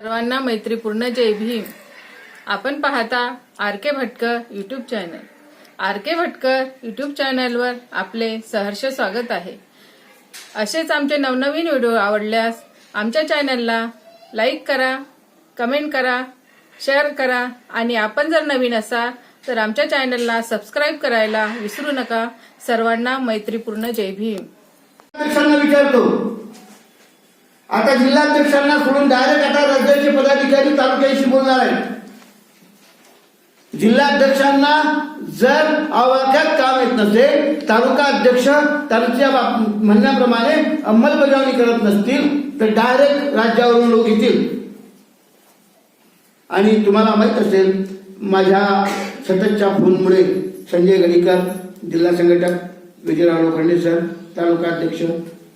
सर्वांना मैत्रीपूर्ण जय भीम. आपण पाहता R K Bhatkar YouTube channel R K Bhatkar YouTube चॅनलवर आपले सहर्ष स्वागत आहे. असेच आमचे नवनवीन व्हिडिओ आवडल्यास आमच्या चॅनलला लाईक करा कमेंट करा शेअर करा आणि आपण जर नवीन असाल तर आमच्या चॅनलला सबस्क्राईब करायला विसरू नका. सर्वांना मैत्रीपूर्ण जय भीम. विचारतो आता जिल्हाध्यक्षांना सोडून डायरेक्ट आता राज्याचे पदाधिकारी तालुक्याशी बोलणार आहेत. जिल्हाध्यक्षांना जर आवाक्यात काम येत नसेल तालुका अध्यक्ष त्यांच्या बाब- म्हणण्याप्रमाणे अंमलबजावणी करत नसतील तर डायरेक्ट राज्यावरून लोक येतील. आणि तुम्हाला माहीत असेल माझ्या सततच्या फोनमुळे संजय गणिकर जिल्हा संघटक विजयराव लोखंडे सर तालुका अध्यक्ष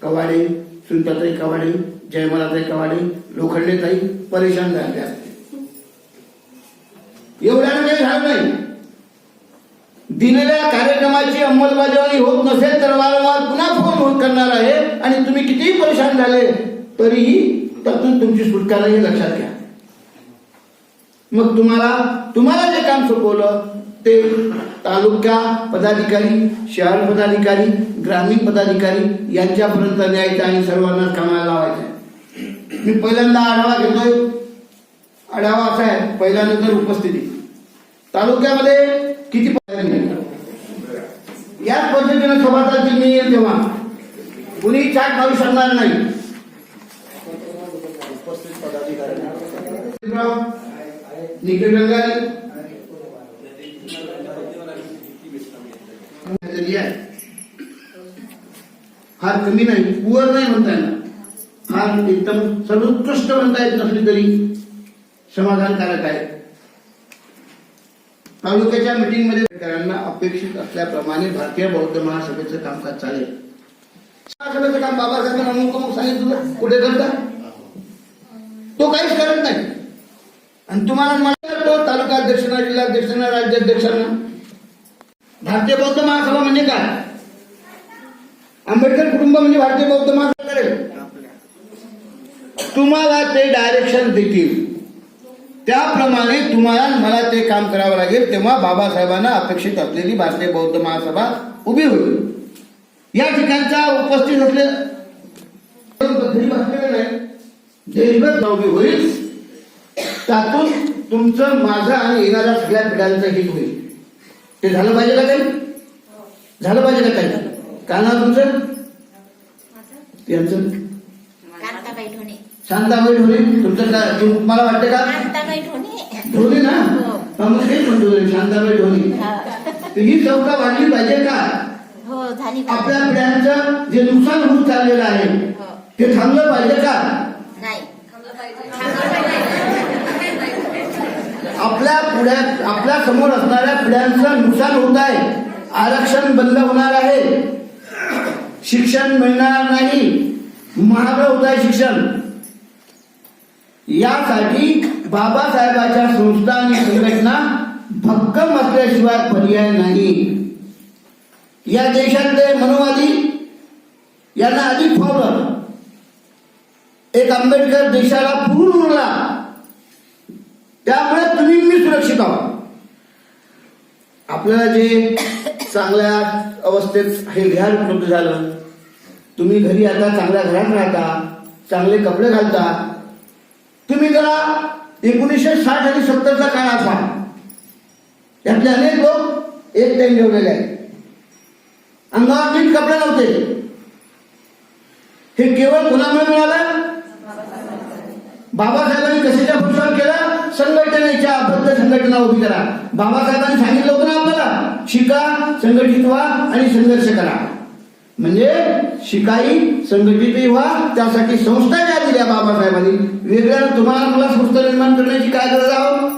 कवाडे सुनताताई कवाडे जयमलाताई कवाडे लोखंडेताई परेशान झाले असते. एवढ्यानं काही झालं नाही. दिलेल्या कार्यक्रमाची अंमलबजावणी होत नसेल तर वारंवार पुन्हा फोन होत करणार आहे आणि तुम्ही कितीही परेशान झाले तरीही त्यातून तुमची सुटकाराही हे लक्षात घ्या. मग तुम्हाला तुम्हाला जे काम सोपवलं ते तालुका पदाधिकारी शहर पदाधिकारी ग्रामीण पदाधिकारी यांच्यापर्यंत न्यायचं आणि सर्वांना कामाला लावायचं मी पहिल्यांदा आढावा घेतोय. आढावा असा आहे पहिल्यानंतर उपस्थिती. तालुक्यामध्ये किती पदाधिकारी? याच पद्धतीनं सभासद मी येईल तेव्हा. कुणी चाट मारू शकणार नाही. उपस्थित पदाधिकारी. निखिल रंगारी. फार कमी नाही पुअर नाही म्हणता येणार. फार एकदम सर्वोत्कृष्ट म्हणता येत नसली तरी समाधानकारक आहे. तालुक्याच्या मीटिंगमध्ये अपेक्षित असल्याप्रमाणे भारतीय बौद्ध महासभेचं कामकाज चालेल. महासभेचं काम बाबासाहेबांना अमुक अमुक सांगितलं? कुठे करता? तो काहीच करत नाही. आणि तुम्हाला मला तो तालुका अध्यक्षांना जिल्हाध्यक्षांना राज्याध्यक्षांना. भारतीय बौद्ध महासभा म्हणजे काय? आंबेडकर कुटुंब म्हणजे भारतीय बौद्ध महासभा करेल तुम्हाला ते डायरेक्शन देतील. त्याप्रमाणे तुम्हाला मला ते काम करावं लागेल तेव्हा बाबासाहेबांना अपेक्षित असलेली भारतीय बौद्ध महासभा उभी होईल. या ठिकाणचा उपस्थित असले देशभर उभी होईल. त्यातून तुमचं माझं आणि येणाऱ्या सगळ्या पिढ्यांचं हित होईल. ते झालं पाहिजे का काही? झालं पाहिजे का काही? काय नाव तुमचं? यांचं कांताबाई ढोणे. शांताबाई ढोले तुमचं काय तुम्हाला वाटतं का ढोणे. ना? हो. मग तेच म्हणतो शांताबाई ढोले हा. चौका वाढली पाहिजे का? हो आपल्या पिढ्यांचं जे नुकसान होत चाललेलं आहे हो. ते थांबलं पाहिजे का? आपल्या पुढ्या आपल्यासमोर असणाऱ्या पिढ्यांचं नुकसान होत आहे. आरक्षण बंद होणार आहे. शिक्षण मिळणार नाही. महाग होत आहे शिक्षण. यासाठी बाबासाहेबांच्या संस्था आणि संघटना भक्कम असल्याशिवाय पर्याय नाही. या देशातले मनोवादी यांना अधिक फावलं एक आंबेडकर देशाला पूर्ण उरला त्यामुळे तुम्ही मी सुरक्षित आहोत. आपल्याला जे चांगल्या अवस्थेत हे घर उपलब्ध झालं. तुम्ही घरी आता चांगल्या घरात राहता चांगले कपडे घालता. तुम्ही जरा एकोणीसशे साठ आणि सत्तरचा काळ असा यातले अनेक लोक एक टाईम जेवलेले आहेत. अंगावर नीट कपडे नव्हते. हे केवळ कोणामुळे मिळालं? बाबासाहेबांनी कशाच्या भूषण केला? संघटनेच्या अबद्ध संघटना उभी करा. बाबासाहेबांनी सांगितलं होतं ना आपल्याला शिका संघटित व्हा आणि संघर्ष करा. म्हणजे शिकाई संघटित व्हा त्यासाठी संस्था ज्या दिल्या बाबासाहेबांनी वेगळ्या तुम्हाला मला संस्था निर्माण करण्याची काय गरज आहो?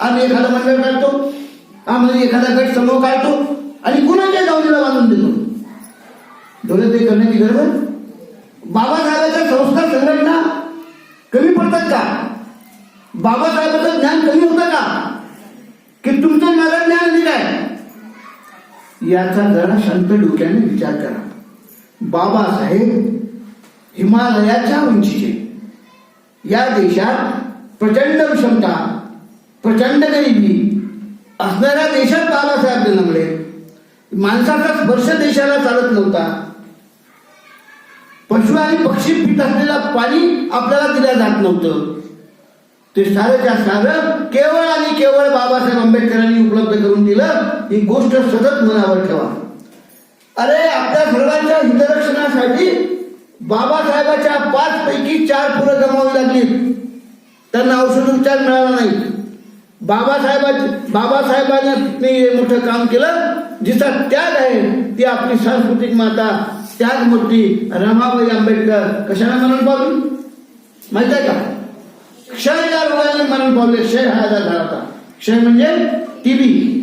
आम्ही एखादं मंडळ काढतो आम्ही एखादा गट समूह काढतो आणि कुणाच्या जाऊनीला बांधून देतो? डोळे ते करण्याची गरज बाबासाहेबांच्या संस्था संघटना कमी पडतात का? बाबासाहेबांचं ज्ञान कमी होतं का? की तुमचं नगर ज्ञान दिलाय याचा जरा शांत डोक्याने विचार करा. बाबासाहेब हिमालयाच्या उंचीचे. या देशात प्रचंड विषमता प्रचंड गरिबी असणाऱ्या देशात बाबासाहेब जन्मले माणसाचा स्पर्श देशाला चालत नव्हता. पशु आणि पक्षी पित असलेला पाणी आपल्याला दिलं जात नव्हतं. ते सारंच्या सारं केवळ आणि केवळ बाबासाहेब आंबेडकरांनी उपलब्ध करून दिलं ही गोष्ट सतत मनावर ठेवा. अरे आपल्या सर्वांच्या हितरक्षणासाठी बाबासाहेबाच्या पाच पैकी चार पुरं गमावी लागली त्यांना औषधोपचार मिळाला नाही. बाबासाहेबांची बाबासाहेबांनी हे मोठं काम केलं जिचा त्याग आहे ती आपली सांस्कृतिक माता त्याग मूर्ती रमाबाई आंबेडकर. कशाला म्हणून पावली? माहीत आहे का? क्षय या मरण पावले क्षय हा आजार झाला होता. क्षय म्हणजे टीबी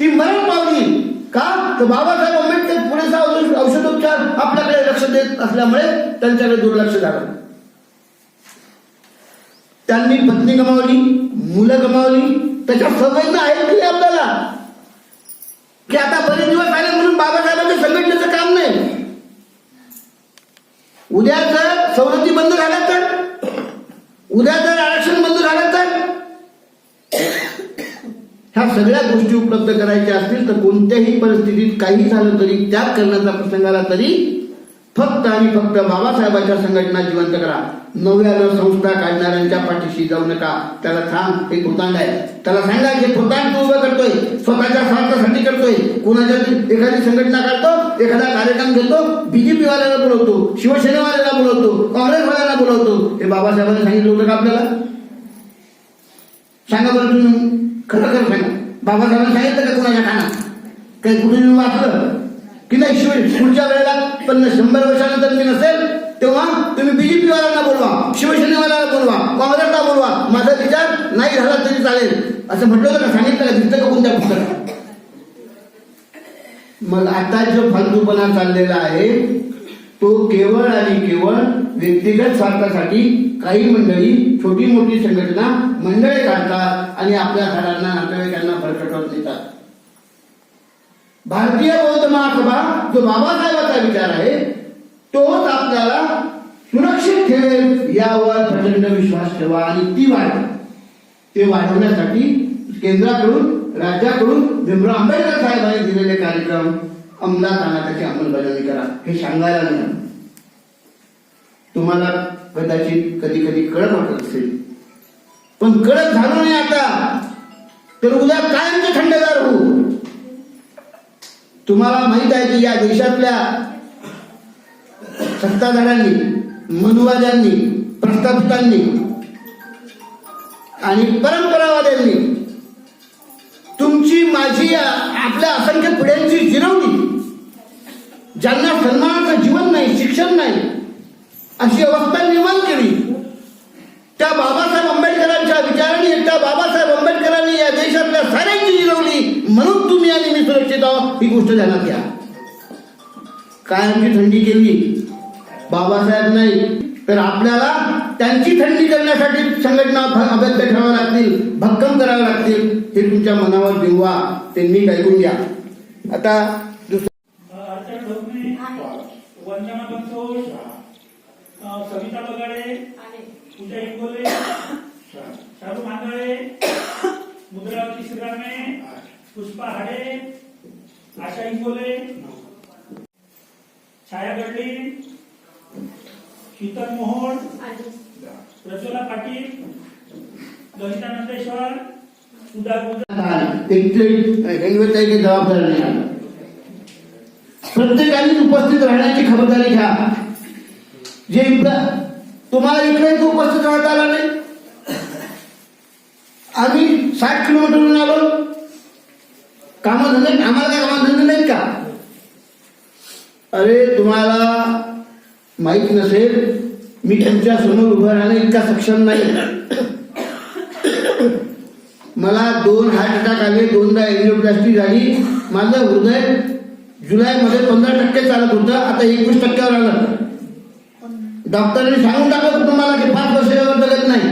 ती मरण पावली. का? तर बाबासाहेब आंबेडकर पुरेसा औषधोपचार आपल्याकडे लक्ष देत असल्यामुळे त्यांच्याकडे दुर्लक्ष झालं. त्यांनी पत्नी गमावली मुलं गमावली. त्याच्या संवेदना आहेत की नाही आपल्याला? की आता बरेच दिवस आले म्हणून बाबासाहेबांच्या संघटनेचं काम नाही. उद्या सवलती बंद झाल्या तर? उद्या जर आरक्षण बंद झालं तर? ह्या सगळ्या गोष्टी उपलब्ध करायच्या असतील तर कोणत्याही परिस्थितीत काही झालं तरी त्याग करण्याचा प्रसंग आला तरी फक्त आणि फक्त बाबासाहेबांच्या संघटना जिवंत करा. नव्यानं संस्था काढणाऱ्यांच्या पाठीशी जाऊ नका. त्याला थांब एक भूतांड आहे. त्याला सांगा की भूतांड तू उभं करतोय स्वतःच्या स्वार्थासाठी करतोय. कोणाच्या एखादी संघटना काढतो एखादा कार्यक्रम घेतो बीजेपी वाल्याला बोलवतो शिवसेनेवाल्याला बोलवतो काँग्रेसवाल्याला बोलवतो. हे बाबासाहेबांनी सांगितलं होतं का आपल्याला? सांगा बरं तुम्ही. खरं खरं सांगा. बाबासाहेबांनी सांगितलं का कोणाच्या कानात? काही कुठून वाचलं? की नाही शिवाय पुढच्या वेळेला पण शंभर वर्षानंतर मी नसेल तेव्हा तुम्ही बीजेपी वाल्यांना बोलवा शिवसेनेवाल्याला बोलवा काँग्रेसला बोलवा. माझा विचार नाही झाला तरी चालेल. असं म्हटलं होतं ना सांगितलं का? दिसतं का कोणत्या पुस्तकात? मग आता जो फालतूपणा चाललेला आहे तो केवळ आणि केवळ व्यक्तिगत स्वार्थासाठी काही मंडळी छोटी मोठी संघटना मंडळे काढतात आणि आपल्या घरांना नातेवाईकांना फरकटवत देतात. भारतीय बौद्ध महासभा जो बाबासाहेबाचा विचार आहे तोच आपल्याला सुरक्षित ठेवेल यावर प्रचंड विश्वास ठेवा आणि ती वाढ. ते वाढवण्यासाठी केंद्राकडून राज्याकडून भीमराव आंबेडकर साहेबांनी दिलेले कार्यक्रम अंमलात आणा त्याची अंमलबजावणी करा हे सांगायला नाही तुम्हाला कदाचित कधी कधी कळत वाटत असेल. पण कळत झालो नाही आता तर उद्या कायमचे थंडगार होऊ. तुम्हाला माहीत आहे की या देशातल्या सत्ताधाऱ्यांनी मनुवाद्यांनी प्रस्थापितांनी आणि परंपरावाद्यांनी तुमची माझी आपल्या असंख्य पिढ्यांची जिरवली ज्यांना सन्मानाचं जीवन नाही शिक्षण नाही अशी अवस्था निर्माण केली. म्हणून तुम्ही आणि मी सुरक्षित आहोत ही गोष्ट ध्यानात घ्या. कायमची थंडी केली. बाबासाहेब नाही. तर आपल्याला त्यांची थंडी करण्यासाठी संघटना अभ्यास ठेवाव्या लागतील भक्कम कराव्या लागतील. हे तुमच्या मनावर बिंबवा. ते नीट ऐकून घ्या. आता दुसरं वंदना सविता बगाडे पूजा इंगोले शाहरुख मांदळे मुद्रावती श्रीरामे पुष्पा हाडे आशा इंगोले छाया गडली शीतल मोहन प्रज्वला पाटील ललिता नंदेश्वर सुधा रेल्वेचा जबाबदारी प्रत्येकाने उपस्थित राहण्याची खबरदारी घ्या. जे तुम्हाला इकडे उपस्थित राहता आला नाही. आम्ही साठ किलोमीटरवरून आलो. कामधंदे आम्हाला काय कामधंदे नाहीत का? अरे तुम्हाला माहीत नसेल मी तुमच्यासमोर उभं राहणं इतका सक्षम नाही. मला दोन हार्ट अटॅक आले दोनदा एन्जिओप्लास्टी झाली. माझं हृदय जुलैमध्ये पंधरा टक्के चालत होतं आता एकवीस टक्क्यावर आलं. डॉक्टरांनी सांगून टाकलं होतं तुम्हाला की पाच वर्ष जगत नाही.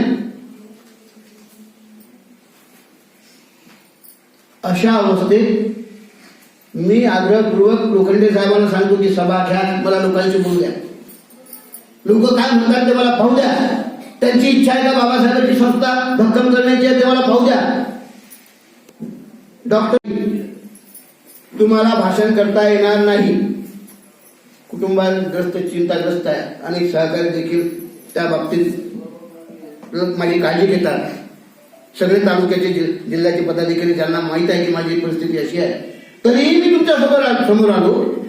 अशा अवस्थेत मी आग्रहपूर्वक लोखंडे साहेबांना सांगतो की सभा घ्या मला लोकांशी बोलू द्या. लोक काय म्हणतात ते मला पाहू द्या. त्यांची इच्छा आहे का बाबासाहेबांची संस्था भक्कम करण्याची आहे ते मला पाहू द्या. डॉक्टर तुम्हाला भाषण करता येणार नाही. कुटुंबाग्रस्त चिंताग्रस्त आहे. आणि सहकारी देखील त्या बाबतीत माझी काळजी घेतात. सगळे तालुक्याचे जिल्ह्याचे पदाधिकारी त्यांना माहीत आहे की माझी परिस्थिती अशी आहे. तरीही मी तुमच्यासमोर समोर आलो.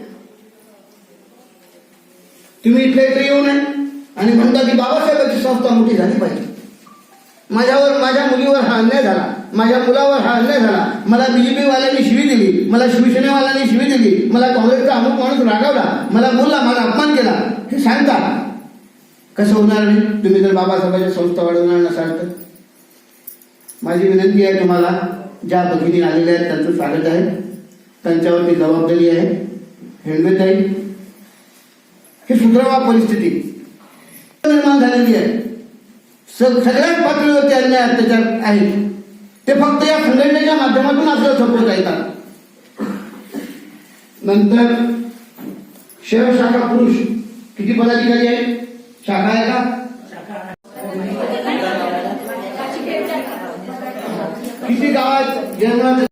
तुम्ही इथल्या इथे येऊ नये आणि म्हणता की बाबासाहेबांची संस्था मोठी झाली पाहिजे. माझ्यावर माझ्या मुलीवर हा अन्याय झाला. माझ्या मुलावर हा अन्याय झाला. मला बीजेपी वाल्यांनी शिवी दिली. मला शिवसेनेवाल्यांनी शिवी दिली. मला काँग्रेसचा अमुक माणूस रागावला. मला बोलला मला अपमान केला. हे सांगता. कसं होणार नाही? तुम्ही जर बाबासाहेबांच्या संस्था वाढवणार नसाल तर? माझी विनंती आहे तुम्हाला ज्या भगिनी आलेल्या आहेत त्यांचं स्वागत आहे. त्यांच्यावरती जबाबदारी आहे. हेल्मेट आहे. ही सुधारवा परिस्थिती निर्माण झालेली आहे. सगळ्याच पातळीवरती अन्याय अत्याचार आहे ते फक्त या संघटनेच्या माध्यमातून आपल्याला सपोर्ट येतात. नंतर शहर शाखा पुरुष किती पदाधिकारी आहे? शाखा आहे का? किती गावात जेवणात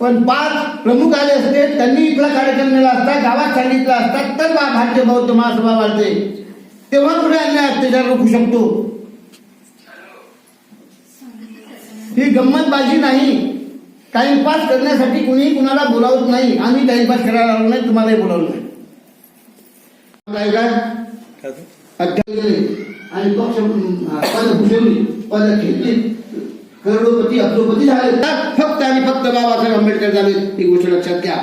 पण पाच प्रमुख आले असते त्यांनी इथला कार्यक्रम नेला असता गावात सांगितलं असतात तर बा- भारतीय बौद्ध महासभा वाढते. तेव्हा कुठे अन्याय अत्याचार रोखू शकतो? ही गंमतबाजी नाही. टाइमपास करण्यासाठी कुणी कुणाला बोलावत नाही. आम्ही टाइमपास करायला आलो नाही तुम्हालाही बोलावलं नाही. आणि पक्ष पद भूषवली पद घेतली करोडोपती अब्जोपती झाले. फक्त आणि फक्त बाबासाहेब आंबेडकर झाले. ही गोष्ट लक्षात घ्या.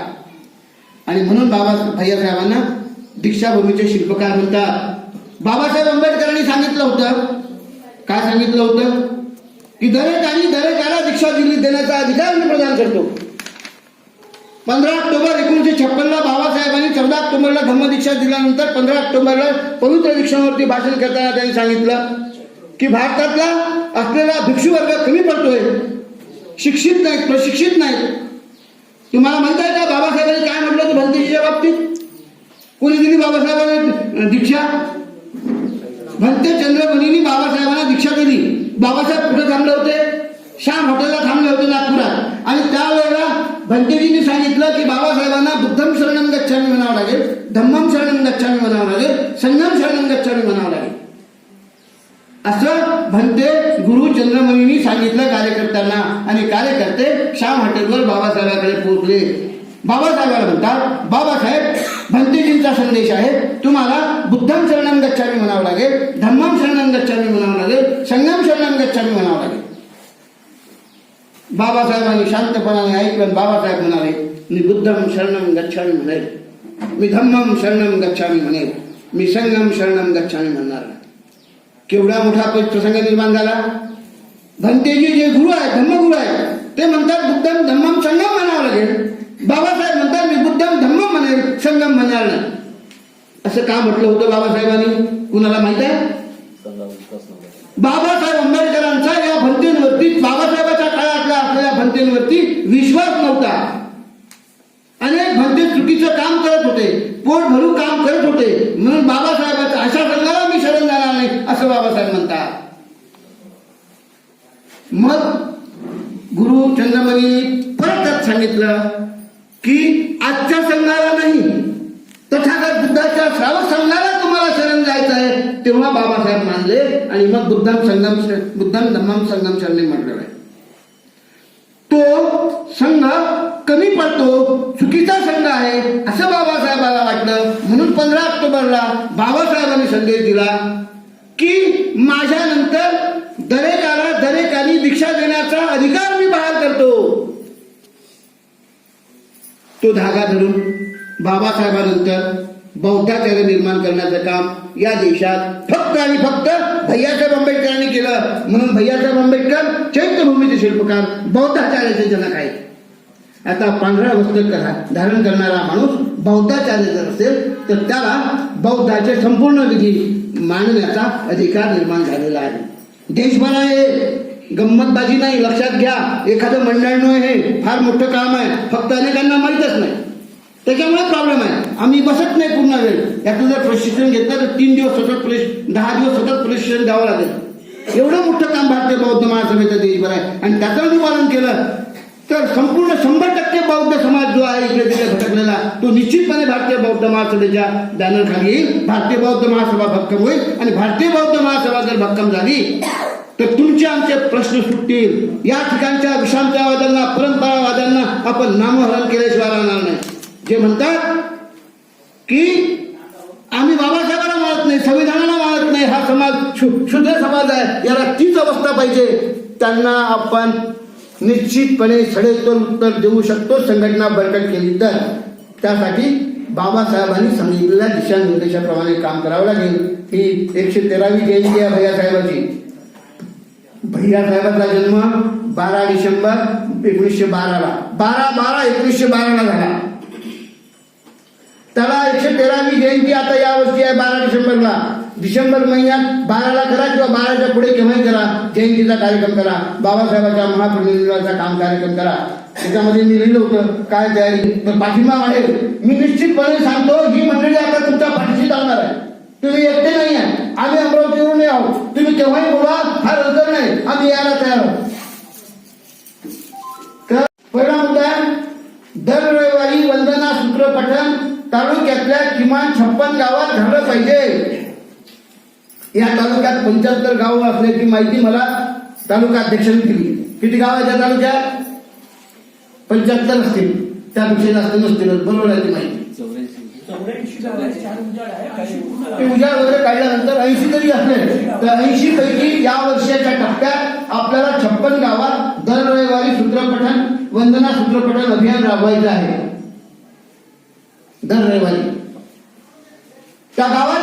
आणि म्हणून बाबा भैयासाहेबांना दीक्षाभूमीचे शिल्पकार म्हणतात. बाबासाहेब आंबेडकरांनी सांगितलं होतं. काय सांगितलं होतं? की दरेकांनी दरेकाला दीक्षा दिली देण्याचा अधिकार मी प्रदान करतो. पंधरा ऑक्टोबर एकोणीशे छप्पनला बाबासाहेबांनी चौदा ऑक्टोबरला धम्मदीक्षा दिल्यानंतर पंधरा ऑक्टोबरला पवित्र दीक्षांवरती भाषण करताना त्यांनी सांगितलं की भारतातला असलेला भिक्षू वर्ग कमी पडतोय. शिक्षित नाहीत प्रशिक्षित नाहीत. तुम्हाला माहीत आहे का बाबासाहेबांनी काय म्हटलं होतं भंतेजीच्या बाबतीत? कोणी दिली बाबासाहेबांना दीक्षा? भंते चंद्रमणींनी बाबासाहेबांना दीक्षा दिली. बाबासाहेब कुठे थांबले होते? श्याम हॉटेलला थांबले होते नागपुरात. आणि त्यावेळेला भंतेजींनी सांगितलं की बाबासाहेबांना बुद्धम शरणम गच्छामी म्हणावं लागेल धम्मम शरणम गच्छामी म्हणावं लागेल संगम शरणम गच्छामी म्हणावं लागेल. असं भंते गुरु चंद्रमणींनी सांगितलं कार्यकर्त्यांना. आणि कार्यकर्ते श्याम हॉटेलवर बाबासाहेबांकडे पोहोचले. बाबासाहेबांना म्हणतात बाबासाहेब भंतेजींचा संदेश आहे. तुम्हाला बुद्धम शरणम गच्छामी म्हणावं लागेल धम्मम शरणम गच्छामी म्हणावं लागेल संगम शरणम गच्छामी म्हणावं लागेल. बाबासाहेबांनी शांतपणाने ऐकलं बाबासाहेब म्हणाले मी बुद्धम शरणम गच्छामी म्हणेल. मी धम्मम शरणम गच्छामी म्हणेल. मी संगम शरणम गच्छामी म्हणणार नाही. केवढा मोठा प्रसंग निर्माण झाला? भंतेजी जे गुरु आहेत धम्मगुरु आहेत ते म्हणतात बुद्धम धम्मम संगम म्हणावं लागेल. बाबासाहेब म्हणतात मी बुद्धम धम्म म्हणेल संगम म्हणाल नाही. असं का म्हटलं होतं बाबासाहेबांनी? कुणाला माहीत आहे? बाबासाहेब आंबेडकरांचा या भंतेंवरती बाबासाहेबाच्या काळातल्या असलेल्या भंतेंवरती विश्वास नव्हता. अनेक भंते चुकीचं काम करत होते पोट भरू काम करत होते. म्हणून बाबासाहेबाचा अशा संघाला मी शरण झाला. नाही असं बाबासाहेब म्हणतात. मग गुरु चंद्रमणी परत सांगितलं की आजच्या संघाला नाही तथागत बुद्धाच्या श्रावक संघाला तुम्हाला शरण जायचं आहे तेव्हा बाबासाहेब मानले आणि मग बुद्धम संगम बुद्धम धम्मम संगम शरणे म्हटलं आहे. तो संघ कमी पडतो चुकीचा संघ आहे असं बाबासाहेबाला वाटलं. म्हणून पंधरा ऑक्टोबरला बाबासाहेबांनी संदेश दिला. की माझ्यानंतर दरेकाला दरेकानी दीक्षा देण्याचा अधिकार मी बहाल करतो. तो धागा धरून बाबासाहेबानंतर बौद्धाचार्य निर्माण करण्याचं काम या देशात फक्त आणि फक्त भैयासाहेब आंबेडकरांनी केलं. म्हणून भैयासाहेब आंबेडकर चैत्यभूमीचे शिल्पकार बौद्धाचार्याचे जनक आहेत. आता पांढरा वस्त्र धारण करणारा माणूस बौद्धाचार्य जर असेल तर त्याला बौद्धाचे संपूर्ण विधी मांडण्याचा अधिकार निर्माण झालेला आहे. देशभर आहे गंमतबाजी नाही लक्षात घ्या. एखादं मंडळणं हे फार मोठं काम आहे फक्त अनेकांना माहीतच नाही. त्याच्यामुळे प्रॉब्लेम आहे. आम्ही बसत नाही पूर्ण वेळ. यातलं जर प्रशिक्षण घेतलं तर तीन दिवस सतत प्रशिक्षण दहा दिवस सतत प्रशिक्षण द्यावं लागेल. एवढं मोठं काम भारतीय बौद्ध महासभेचं देशभर आहे. आणि त्याचं अनुपालन केलं तर संपूर्ण शंभर भारतीय बौद्ध समाज जो आहे इकडे तिकडे भटकलेला तो निश्चितपणे भारतीय बौद्ध महासभेच्या बॅनर खाली येईल. भारतीय बौद्ध महासभा भक्कम होईल आणि भारतीय बौद्ध महासभा जर भक्कम झाली तर तुमचे आमचे प्रश्न सुटतील. या ठिकाणच्या विषांतवाद्यांना परंपरावाद्यांना आपण नामहरण केल्याशिवाय राहणार नाही. जे म्हणतात की आम्ही बाबासाहेबांना मानत नाही संविधानाला मानत नाही हा समाज शुद्ध समाज आहे. याला तीच अवस्था पाहिजे. त्यांना आपण निश्चितपणे सडेतोड उत्तर देऊ शकतो संघटना बळकट केली तर. त्यासाठी बाबासाहेबांनी सांगितलेल्या दिशानिर्देशाप्रमाणे काम करावं लागेल. ही एकशे तेरावी जयंती आहे भैयासाहेबाची. भैयासाहेबाचा जन्म बारा डिसेंबर एकोणीसशे बाराला. बारा बारा एकोणीसशे बाराला झाला. त्याला एकशे तेरावी जयंती आता या वर्षी आहे बारा डिसेंबरला. डिसेंबर महिन्यात बाराला करा किंवा बाराच्या पुढे केव्हाही करा. जयंतीचा कार्यक्रम करा. बाबासाहेबांच्या महापरिनिर्वाचा काम कार्यक्रम करा. त्याच्यामध्ये मी लिहिलं होतं काय तयारी? तर पाठिंबा आहे. मी निश्चितपणे सांगतो ही मंडळी आता तुमच्या पाठीशी जाणार आहे. तुम्ही एकटे नाही आहे. आम्ही अमरावतीवरून नाही आहोत. तुम्ही केव्हाही बोला हा रजर नाही. आम्ही यायला तयार आहोत. तर परिणाम मुद्दा दर रविवारी वंदना सूत्र पठण तालुक्यातल्या किमान छप्पन गावात झालं पाहिजे. या तालुक्यात पंच्याहत्तर गावं असल्याची माहिती मला तालुका अध्यक्षांनी दिली. किती गाव आहे त्या तालुक्यात? पंच्याहत्तर असतील. त्यापेक्षा जास्त नसतील बरोबर आहे ती माहिती ते उजाड वगैरे काढल्यानंतर ऐंशी तरी असले. तर ऐंशी पैकी या वर्षाच्या टप्प्यात आपल्याला छप्पन गावात दर रविवारी सूत्रपठण वंदना सूत्रपठण अभियान राबवायचं आहे. दर रविवारी. त्या गावात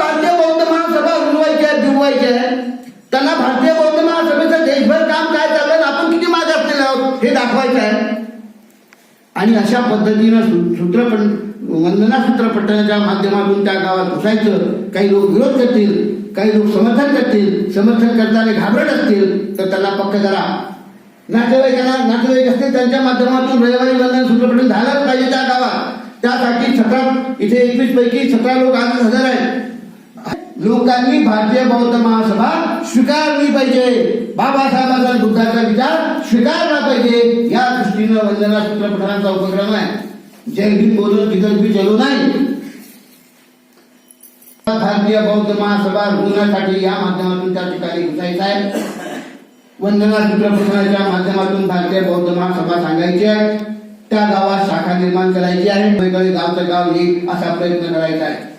पाहिजे. त्यांना भारतीय बौद्ध महासभेचं देशभर काम काय चाललं आपण किती मागे असलेले आहोत हे दाखवायचं आहे. आणि अशा पद्धतीनं सूत्रपण वंदना सूत्रपठणाच्या माध्यमातून त्या गावात घुसायचं काही लोक विरोध करतील काही लोक समर्थन करतील. समर्थन करताना घाबरत असतील तर त्यांना पक्क करा. नातेवाईकांना नातेवाईक असतील त्यांच्या माध्यमातून रविवारी वंदन सूत्रपठण झालंच पाहिजे त्या गावात. त्यासाठी सतरा इथे एकवीस पैकी सतरा लोक आज हजर आहेत. लोकांनी भारतीय बौद्ध महासभा स्वीकारली पाहिजे. बाबासाहेबांचा दुःखाचा विचार स्वीकारला पाहिजे. या दृष्टीनं वंदना चित्रपटांचा उपक्रम आहे. जय बोलून तिथं चलो नाही. भारतीय बौद्ध महासभा रुग्णासाठी या माध्यमातून त्या ठिकाणी घुसायचं आहे. वंदना चित्रपटाच्या माध्यमातून भारतीय बौद्ध महासभा सांगायची आहे. त्या गावात शाखा निर्माण करायची आहे. वेगवेगळे गावचं गाव येईल असा प्रयत्न करायचा आहे.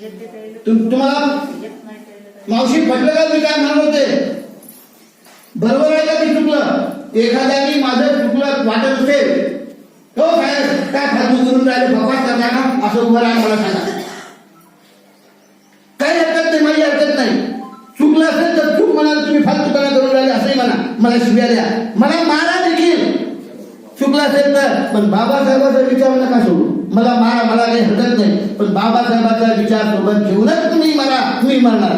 तुम्हाला मावशी पटलं का? मी काय म्हणत होते? बरोबर आहे का मी चुकलं? एखाद्याने माझं चुकलं वाटत असेल हो काय काय फालतू करून राहिले? भगवान करता ना असं उभं राहा मला सांगा. काही हरकत नाही माझी हरकत नाही. चुकलं असेल तर चूक म्हणाल तुम्ही फालतूपणा करून राहिले असंही म्हणा. मला शिव्या द्या. मला मारा देखील. चुकलं असेल तर पण बाबासाहेबांचा विचार नका सोडू मला मारा मला काही हरकत नाही. पण बाबासाहेबाचा विचार सोबत घेऊनच तुम्ही मारा तुम्ही मरणार.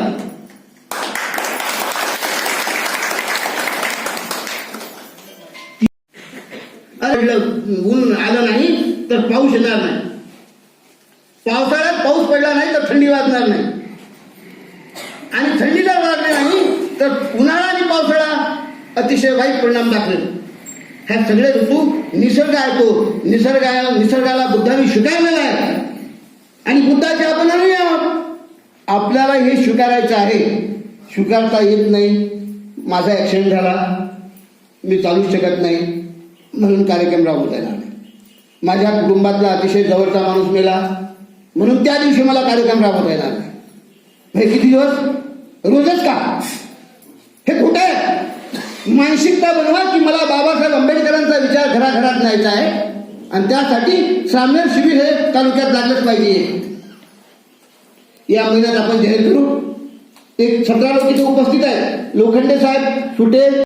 अरे ऊन आलं नाही तर पाऊस येणार नाही. पावसाळ्यात पाऊस पडला नाही तर थंडी वाजणार नाही. आणि थंडी जर वाजली नाही तर उन्हाळा आणि पावसाळा अतिशय वाईट परिणाम दाखवेल. ह्या सगळे ऋतू निसर्ग हो. आहे तो निसर्ग निसर्गाला बुद्धाने स्वीकारलेला आहे. आणि बुद्धाच्या आपण नाही आहोत. आपल्याला हे स्वीकारायचं आहे. स्वीकारता येत नाही. माझा ॲक्सिडेंट झाला. मी चालू शकत नाही. म्हणून कार्यक्रम राबवता येणार नाही. माझ्या कुटुंबातला अतिशय जवळचा माणूस मेला. म्हणून त्या दिवशी मला कार्यक्रम राबवता येणार नाही. हे किती दिवस? रोजच का? हे कुठे आहे? मानसिकता बनवा की मला बाबासाहेब आंबेडकरांचा विचार घराघरात न्यायचा आहे. आणि त्यासाठी सामनेर शिबिर हे तालुक्यात लागलंच पाहिजे. या महिन्यात आपण जाहीर करू. एक सतरा लोक इथे उपस्थित आहेत लोखंडे साहेब सुटे